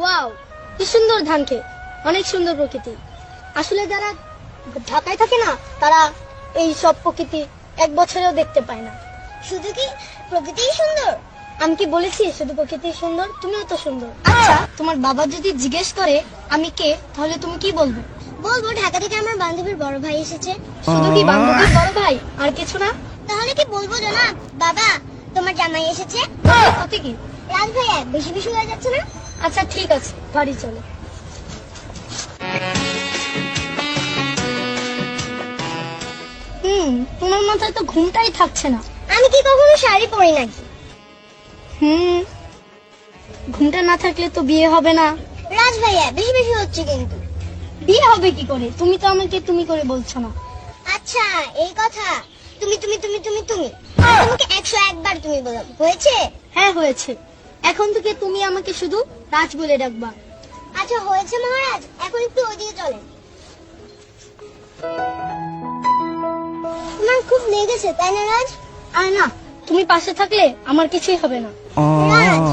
Wow কি সুন্দর ধান খেত অনেক সুন্দর প্রকৃতি। আসলে যারা ঢাকায় থাকে না তারা এই সব প্রকৃতি এক বছরেও দেখতে পায় না। শুধু কি সুন্দর? আমি কি বলেছি শুধু প্রকৃতি সুন্দর? তুমিও তো সুন্দর। আচ্ছা তোমার বাবা যদি জিজ্ঞেস করে আমি কে তাহলে তুমি কি বলবে? বলব ঢাকা থেকে আমার বান্ধবীর বড় ভাই এসেছে। শুধু কি বান্ধবীর বড় ভাই? আর কিছু না? তাহলে কি বলব জানা? বাবা তোমার জামাই এসেছে। কত কি? রাজ ভাইয়া বেশি বেশি হয়ে যাচ্ছে না? আচ্ছা ঠিক আছে বাড়ি চলো। হুম তোমার মাথায় তো ঘুমটাই থাকছে না। আমি কি কখনো শাড়ি পরি নাকি? হুম ঘুমটা না থাকলে তো বিয়ে হবে না। রাজ ভাইয়া বেশি বেশি হচ্ছে কিন্তু। বিয়ে হবে কি করে? তুমি তো আমাকে তুমি করে বলছো না। আচ্ছা এই কথা। তুমি তুমি তুমি তুমি তুমি। তোমাকে একশো একবার তুমি বললাম হয়েছে? হ্যাঁ হয়েছে। এখন থেকে তুমি আমাকে শুধু রাজ বলে ডাকবা। আচ্ছা হয়েছে মহারাজ। এখন একটু ওদিকে চলেন। তোমার খুব লেগেছে তাই না রাজ? আর না তুমি পাশে থাকলে আমার কিছুই হবে না। রাজ